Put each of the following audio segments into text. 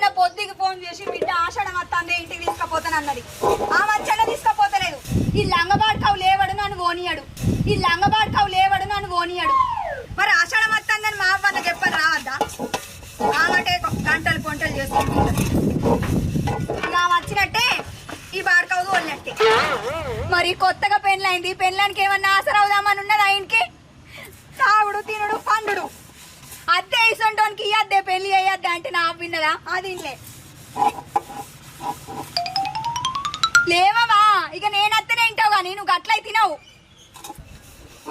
నిన్న పొద్దుకి ఫోన్ చేసి బిడ్డ ఆషాఢం వస్తుంది ఇంటికి తీసుకుపోతానన్నది ఆ మధ్యన తీసుకపోతలేదు. ఈ లంగబాడుకావు లేవడు నన్ను ఓనియాడు ఈ లంగబాడుకావు లేవడు నన్ను ఓనియాడు మరి ఆషాఢం వస్తుందని మా అమ్మ నాకు రావద్దా? ఆమెటే గంటలు కొంటలు చేసుకుంటుంది ఇలా వచ్చినట్టే ఈ బాడకావు వదిలినట్టే మరి కొత్తగా పెళ్ళైంది పెళ్ళానికి ఏమన్నా ఆసరవుదామని ఉన్నది ఇయ్యద్దే పెళ్ళి అయ్యద్దే అంటే నా విన్నదా? అది లేవమా ఇక నేను అత్తనే ఇంటావు కానీ నువ్వు గట్లయి తినవు.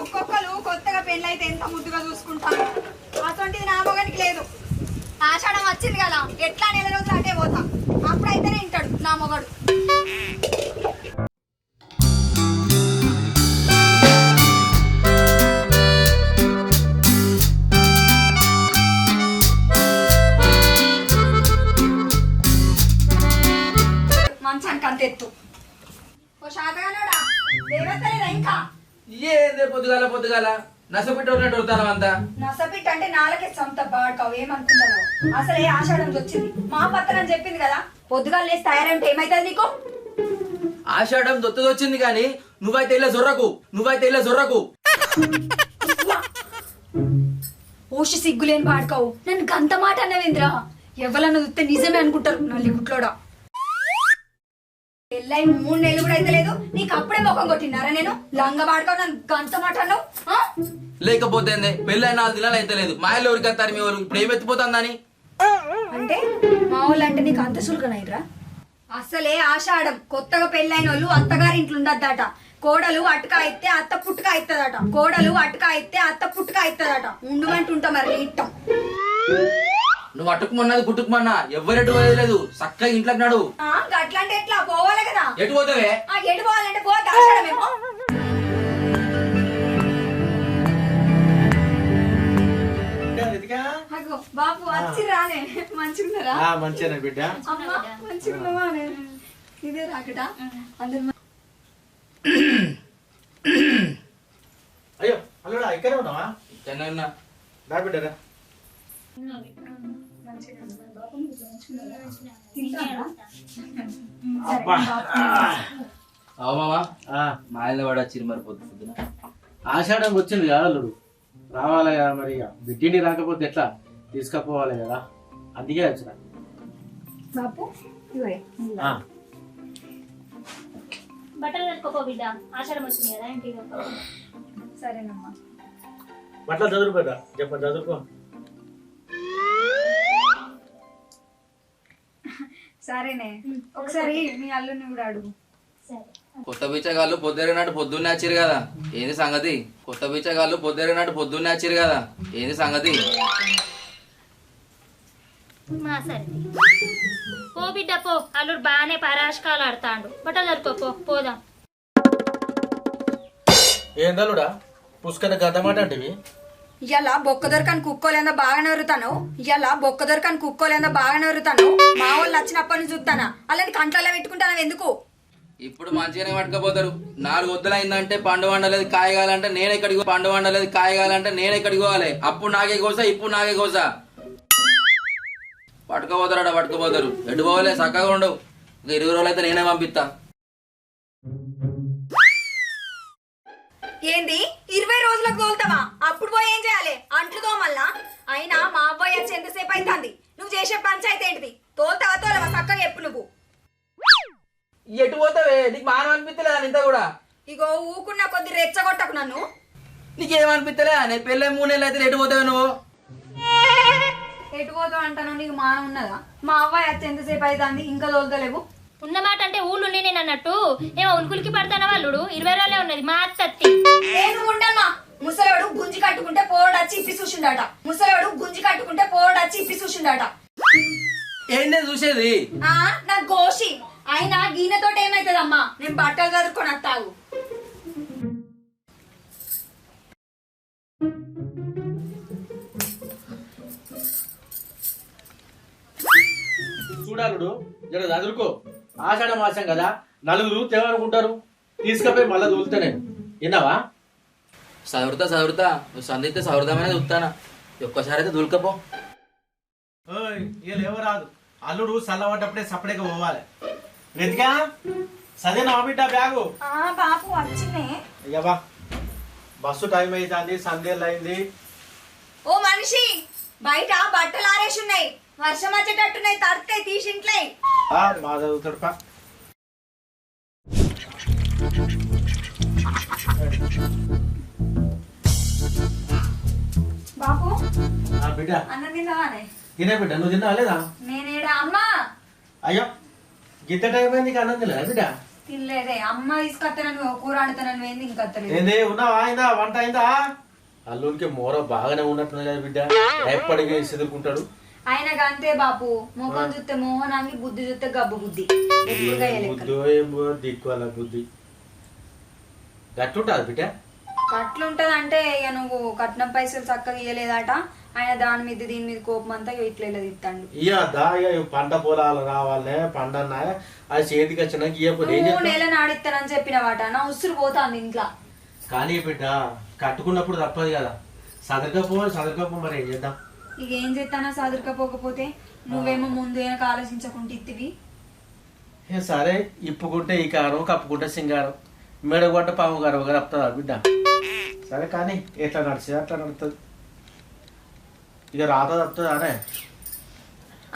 ఒక్కొక్కరు కొత్తగా పెళ్ళైతే ఎంత ముద్దుగా చూసుకుంటాను అటువంటిది నా మొగనికి లేదు. ఆషాఢం వచ్చింది కదా ఎట్లా నెల రోజులు అటే పోతా? అప్పుడైతేనే ఇంటాడు నా మొగడు. పొద్దుగాల పొద్దుగాల నసపెట్టి వస్తాను అంతా? నసపిట్ అంటే నాలకే సొంత బాడుకావు ఏమనుకుంటావు? అసలే ఆషాఢం వచ్చింది. మా పత్తనని చెప్పింది కదా? పొద్దుగాల లేసి తయారంటే ఏమైతుంది నీకు? ఆషాఢం దొత్తది వచ్చింది కానీ నువ్వైతే ఇలా జొర్రకు నువ్వైతే ఇలా జొర్రకు. ఓషి సిగ్గులేని బాడుకావు. నన్ను గంత మాట అన్నవేంద్రా? ఎవరన్నా చూస్తే నిజమే అనుకుంటారు. నల్లి గుట్లోడా? పెళ్ళై మూడు నెలలు కూడా అయితే లేదు. నీకు అప్పుడే ముఖం కొట్టినారా నేను? లంగ నన్ను గంత మాట అన్నావు ఆ? లేకపోతే పెళ్ళి నాలుగు దినాలు అయితే లేదు. మా ఇల్లు ఎవరికి వస్తారు మీ ఎవరు ఇప్పుడు ఏం ఎత్తిపోతుందని అంటే మా వాళ్ళు అంటే నీకు అంత సులుకనైరా అసలే ఆషాఢం కొత్తగా పెళ్ళైన వాళ్ళు అత్తగారింట్లో ఉండద్దట. కోడలు అటుక అయితే అత్త పుట్టుక అవుతుందట కోడలు అటుక అయితే అత్త పుట్టుక అవుతుందట ఉండుమంటుంటా మరి ఇట్టం నువ్వు అట్టుకుమన్నది పుట్టుకుమన్నా ఎవరెటు పోలేదు చక్కగా ఇంట్లోకి నడు. ఆ, గట్లంటే ఎట్లా? పోవాలి కదా. ఎటు పోతావే? ఆ ఎటు పోవాలంటే బాబు వచ్చి రానే. మంచిగున్నారా? మంచిగా బిడ్డ. అమ్మ మంచిగున్నావా ఇదే రాకట. అందరు అయ్యో అల్లుడా ఇక్కడే ఉన్నావా? ఇక్కడనే ఉన్నా. రా బిడ్డరా అబ్బా. అవు మామా ఆ, మా ఇల్లు వాడు వచ్చిరు మరి పొద్దు పొద్దున. ఆషాఢం వచ్చింది కదా అల్లుడు. రావాలి కదా మరి ఇక. బిడ్డిని రాకపోతే ఎట్లా? తీసుకపోవాలి కదా. అందుకే వచ్చిన. బాపు ఇవే ఆ, బట్టలు కట్టుకోపో బిడ్డ. ఆషాఢం వచ్చింది కదా ఇంటికి వెళ్ళిపో. సరేనమ్మా. బట్టలు చదువుకో బిడ్డ. చెప్ప చదువుకో. సరేనే. ఒకసారి మీ అల్లుని కూడా అడుగు. సరే. కొత్త బిచ్చగాళ్ళు పొద్దురినాడు పొద్దున్నే వచ్చిరు కదా. ఏంది సంగతి? కొత్త బిచ్చగాళ్ళు పొద్దురినాడు పొద్దున్నే వచ్చిరు కదా. ఏంది సంగతి? మా సరే. పో బిడ్డ పో. అల్లుడు బాగానే పరాశకాలు ఆడతాండు. బట్టలు కట్టుకోపో పోదాం. ఏందల్లుడా? పుష్కర గద్దమాట అంటివి? ఇలా బొక్క దొరకని కుక్కోలేందో బాగా నవ్వుతాను ఇలా బొక్క దొరకని కుక్కోలేందో బాగా నవ్వుతాను మా వాళ్ళు వచ్చినప్పటి నుంచి చూస్తానా? అలాంటి కంట్లలో పెట్టుకుంటాను ఎందుకు? ఇప్పుడు మంచిగానే పట్టుకపోతారు. నాలుగు వద్దులు అయిందంటే పండు వండలేదు కాయగాలంటే నేను ఎక్కడికి పో- పండు వండలేదు కాయగాలంటే నేను ఎక్కడికి పోవాలి. అప్పుడు నాకే కోసా ఇప్పుడు నాకే కోసా పట్టుకపోతారు పట్టుకుపోతారు. ఎటు పోలే చక్కగా ఉండవు ఇక ఇరవై రోజులు అయితే నేనే పంపిస్తా. ఏంది? ఇరవై రోజులకు తోలుతావా? అప్పుడు పోయి ఏం చేయాలి? అంట్లు తోమల్లా అయినా మా అబ్బాయి వచ్చి ఎంతసేపు అవుతుంది నువ్వు చేసే పంచాయతీ ఏంటిది? తోలుతావా తోలవా? చక్కగా చెప్పు నువ్వు. ఎటు పోతావే? నీకు మానం అనిపిస్తలేదా ఇంత కూడా? ఇగో ఊకున్న కొద్ది రెచ్చగొట్టకు నన్ను. నీకేమనిపిస్తలే? నేను పెళ్ళే మూడు నెలలు అయితే ఎటు పోతావు నువ్వు? ఎటు పోతావు అంటాను నీకు మానం ఉన్నదా? మా అబ్బాయి వచ్చి ఎంతసేపు అవుతుంది ఇంకా తోలుతలేవు? ఉన్నమాట అంటే ఊళ్ళు నేను అన్నట్టు. ఏమో ఉలుకులకి పడతాన వాళ్ళుడు ఇరవై రోజులే ఉన్నది. మా అత్తత్తి నేను ఉండమ్మా ముసలోడు గుంజి కట్టుకుంటే పోడు వచ్చి ఇప్పి చూసిండట. ముసలోడు గుంజి కట్టుకుంటే పోడు వచ్చి ఇప్పి చూసిండట. ఏంటి చూసేది? ఆ నా గోషి. అయినా గీనతోటి ఏమైతుందమ్మా? నేను బట్టలు చదువుకొని వస్తావు చూడాలుడు జర చదువుకో. ఆషాఢ మాసం కదా. నలుగురు తేవనుకుంటారు తీసుకపోయి మళ్ళీ దూలుతానే విన్నావా? చదువుతా చదువుతా నువ్వు సందిస్తే చదువుదామనే చూస్తానా ఒక్కసారి అయితే దులకపో రాదు అల్లుడు చల్లబడ్డప్పుడే సపరేట్గా పోవాలి. వెతికా? సరే నా బిడ్డ బ్యాగు. ఆ బాపు వచ్చినే ఇక బా. బస్సు టైం అవుతుంది సందేళ్ళు అయింది. ఓ మనిషి బయట బట్టలు ఆరేసి ఉన్నాయి. వర్షం వచ్చేటట్టున్నాయి తడితే తీసి ఇంట్లో ఆ, మా చదువుతాడు పా. బాపు ఆ, బిడ్డ. అన్నం తిన్నావానే? తినే బిడ్డ నువ్వు తిన్నావా లేదా? నేనేడా అమ్మా? అయ్యో గింత టైం అయింది నీకు అన్నం తినలేదా బిడ్డ? తినలేదే అమ్మ తీసుకొస్తానని కూర ఆడుతానని ఇంకొత్తలేదు ఏంది ఉన్నావా అయిందా? వంట అయిందా? అల్లుడికి మోర బాగానే ఉన్నట్టున్నది కదా బిడ్డ. ఎప్పటికీ సిదుకుంటాడు ఆయన అంతే బాపు. మొఖం చూస్తే మోహనాన్ని బుద్ధి చూస్తే గబ్బు బుద్ధి. బుద్ధి గట్టుంటుంది బిడ్డ? కట్లుంటది అంటే ఇక నువ్వు కట్నం పైసలు చక్కగా ఇయ్యలేదట. ఆయన దాని మీద దీని మీద కోపం అంతా ఇట్లా ఇలా తిత్తాండు ఇక పంట పొలాలు రావాలి పంట అది చేతికి వచ్చినాక ఇయ్యకపోతే నెల నాడిస్తానని చెప్పినవాట. నా ఉసురు పోతాంది ఇంట్లో. కానీ బిడ్డ కట్టుకున్నప్పుడు తప్పదు కదా. సదరకపో సదరకపో మరి ఏం చేద్దాం? ఇక ఏం చేస్తానా చదువుకపోకపోతే నువ్వేమో ముందు వెనక ఆలోచించకుండా ఇత్తివి. ఏ సరే ఇప్పుకుంటే ఈ కారం కప్పుకుంటే సింగారం. మెడగొట్ట పాము గారు ఒకరు తప్పుతుందా బిడ్డ. సరే కానీ ఎట్లా నడిచేది? అట్లా నడుస్తుంది ఇక రాత తప్పుతుంది అనే?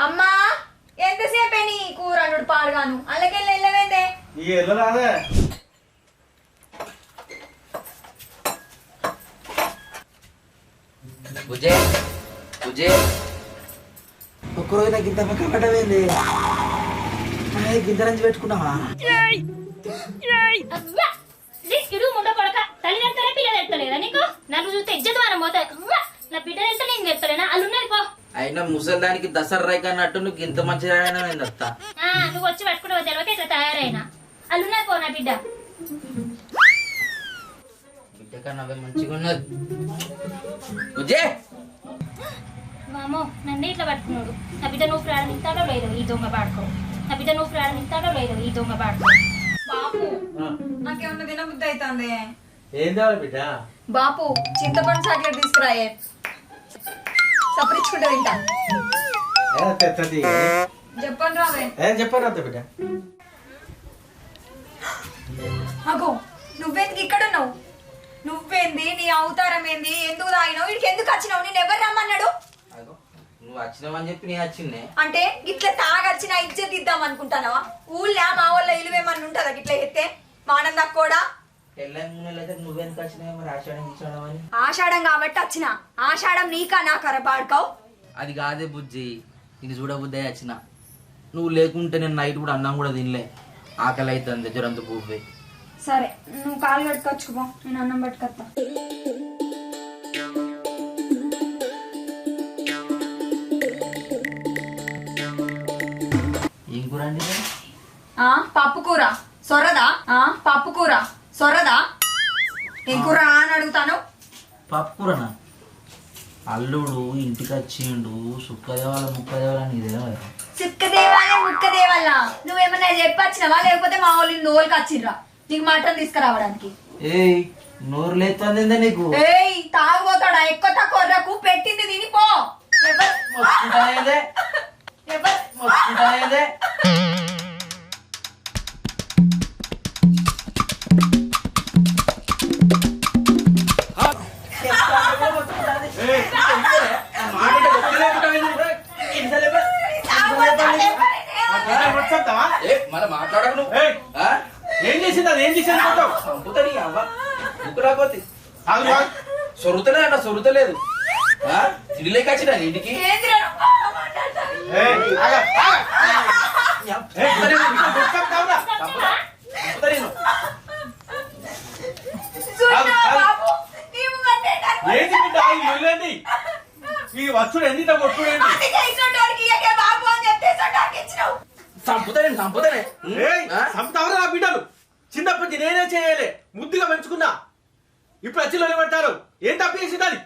అమ్మా ఎంతసేపే నీ కూర అల్లుడు పాడుగాను? అల్లకెళ్ళి వెళ్ళవేందే ఇక వెళ్ళరాదే బుజ్జే బుజ్జే ఒక్కరోజు నాకు ఇంత పక్క గింత నుంచి పెట్టుకున్నావా? అయినా ముసలిదానికి దసరా రైక్ అన్నట్టు నువ్వు ఇంత ఆ, నువ్వు వచ్చి పట్టుకుంటావు తెలియక ఇట్లా తయారైనా. అల్లున్నది పో నా బిడ్డ. బిడ్డ కన్నా మంచిగా ఉన్నది మామో నన్ను ఇట్లా పట్టుకున్నాడు. నా బిడ్డ నువ్వు ప్రారంభిస్తాడో లేదో? ఈ దొంగ పాడుకో. నా బిడ్డ నువ్వు ప్రారంభిస్తాడో లేదో? ఈ దొంగ పాడుకో. బాపు నాకేమన్నా తినబుద్ధి అవుతుంది ఏం తేవాలి బిడ్డ? బాపు చింతపండు చాక్లెట్ తీసుకురాయే. సపరించుకుంటా తింటా. చెప్పండి రావే. ఏం చెప్పాను అంత బిడ్డ. అగో నువ్వెందుకు ఇక్కడ ఉన్నావు? నువ్వేంది? నీ అవతారం ఏంది? ఎందుకు తాగినావు? వీడికి ఎందుకు వచ్చినావు? నేను ఎవరు రమ్మన్నాడు? నువ్వు వచ్చినావని చెప్పి నేను వచ్చిందే అంటే ఇట్లా తాగొచ్చిన ఇజ్జత్ ఇద్దాం అనుకుంటానవా? ఊళ్ళో మా వాళ్ళ ఇలువేమన్నా ఉంటుందా ఇట్లా ఎత్తే మానందా కూడా? ఆషాఢం కాబట్టి వచ్చిన. ఆషాఢం నీకా నా కరపాడుకోవు అది కాదే బుజ్జి. ఇది చూడబుద్దే వచ్చిన. నువ్వు లేకుంటే నేను నైట్ కూడా అన్నం కూడా తినలే. ఆకలి అవుతుంది జ్వరంతో పూపోయి సరే నువ్వు కాలు కట్టుకొచ్చుకోపో నేను అన్నం పట్టుకొస్తా అండి పప్పు కూర. సొరదా? ఆ పప్పు కూర. సొరదా? ఏం కూర అని అడుగుతాను. పప్పు కూరనా? అల్లుడు ఇంటికి వచ్చిండు. సుక్కదేవాల ముక్కదేవాల నీకు తెలియదు చిక్కదేవాలే ముక్కదేవాల నువ్వేమన్నా చెప్పొచ్చినవా? లేకపోతే మా వాళ్ళు నోళ్ళకి వచ్చిర్రా? నీకు మటన్ తీసుకురావడానికి. ఏయ్ నోరు లేస్తుంది నీకు? ఏయ్ తాగుపోతాడా ఎక్కువ తక్కువ పెట్టింది తినిపో ఆ? ఏం చేసింది అది? ఏం చేసింది? చంపుతాని అవ్వ. ముక్కు రాకపోతే. సొరుతలే అంట సొరుతలేదు. ఆ? తిడిలేక వచ్చిన ఇంటికి? ఏందిరా? నువ్వు మాట్లాడతావు? ఏయ్, ఆగు, ఆగు. ఏయ్, చంపుతానే ఏయ్, ఆ? చంపుతావురా నా బిడ్డలు? చిన్నప్పటి నుంచి నేనే చేయలే. ముద్దుగా పెంచుకున్నా ఇప్పుడు వచ్చి లొల్లి పడతారు ఏం తప్పు చేసింది అది?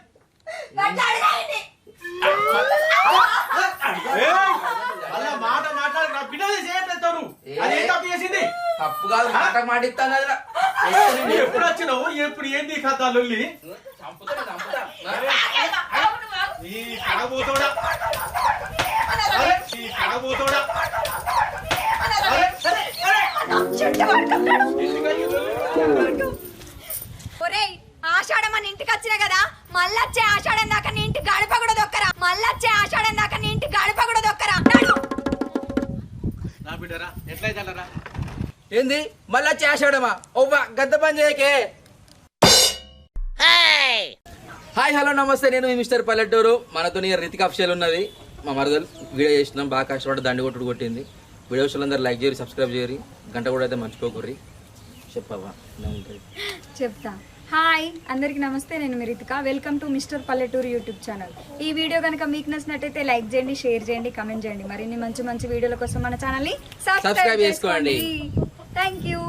మాట మాట్లాడు నా బిడ్డలు చేయట్లేదు అది ఏం తప్పు చేసింది? తప్పు కాదు మాట మాటిస్తాను కదరా నువ్వు ఎప్పుడు వచ్చినావు? ఎప్పుడు ఏంది కథ లొల్లి? నువ్వు ఆగు. ఈ కడబోతోడా? ఒరేయ్ ఆషాఢం మన ఇంటికి వచ్చిన కదా మళ్ళొచ్చే ఆషాఢం దాకా నీ ఇంటి గడప కూడా దొక్కరా? మళ్ళొచ్చే ఆషాఢం దాకా నీ ఇంటి గడప కూడా దొక్కరా? నడు. నా బిడ్డరా ఎట్లయితే అల్లరా ఏంది? మళ్ళా చేసాడమా ఓవ్వ గద్ద పని చేయకే. హాయ్ హలో నమస్తే. నేను మీ మిస్టర్ పల్లెటూరు. మనతో రితిక్ అఫిషియల్ ఉన్నది. మా మరదలు వీడియో చేసినాం బాగా కష్టపడి దండి కొట్టుడు కొట్టింది. వీడియోస్ అందరూ లైక్ చేయరు సబ్స్క్రైబ్ చేయరు గంట కూడా అయితే మర్చిపోకర్రి. చెప్పవా? చెప్తా. హాయ్ అందరికి నమస్తే. నేను Mirithika welcome to Mister Palleturu YouTube channel. ఈ వీడియో కనుక మీకు నచ్చినట్టయితే లైక్ చేయండి షేర్ చేయండి కమెంట్ చేయండి. మరిన్ని మంచి మంచి వీడియోల కోసం మన ఛానల్ని Subscribe చేసుకోండి. Thank you